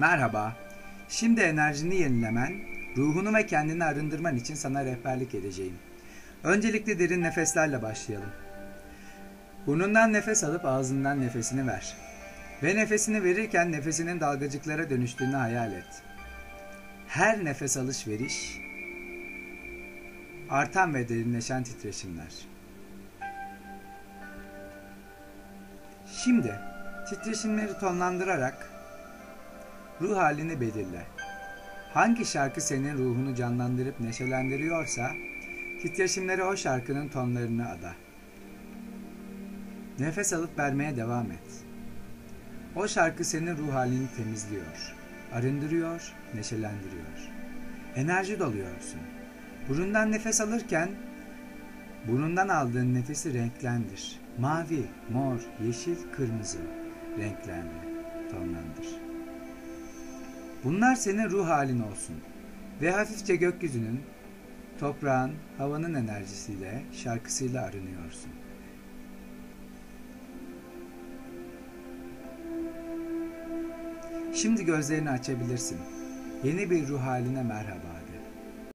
Merhaba. Şimdi enerjini yenilemen, ruhunu ve kendini arındırman için sana rehberlik edeceğim. Öncelikle derin nefeslerle başlayalım. Burnundan nefes alıp ağzından nefesini ver. Ve nefesini verirken nefesinin dalgacıklara dönüştüğünü hayal et. Her nefes alış veriş artan ve derinleşen titreşimler. Şimdi titreşimleri tonlandırarak ruh halini belirle. Hangi şarkı senin ruhunu canlandırıp neşelendiriyorsa titreşimleri o şarkının tonlarını ada. Nefes alıp vermeye devam et. O şarkı senin ruh halini temizliyor, arındırıyor, neşelendiriyor. Enerji doluyorsun. Burundan nefes alırken burundan aldığın nefesi renklendir. Mavi, mor, yeşil, kırmızı renklerle tonlandır. Bunlar senin ruh halin olsun ve hafifçe gökyüzünün, toprağın, havanın enerjisiyle, şarkısıyla arınıyorsun. Şimdi gözlerini açabilirsin. Yeni bir ruh haline merhaba.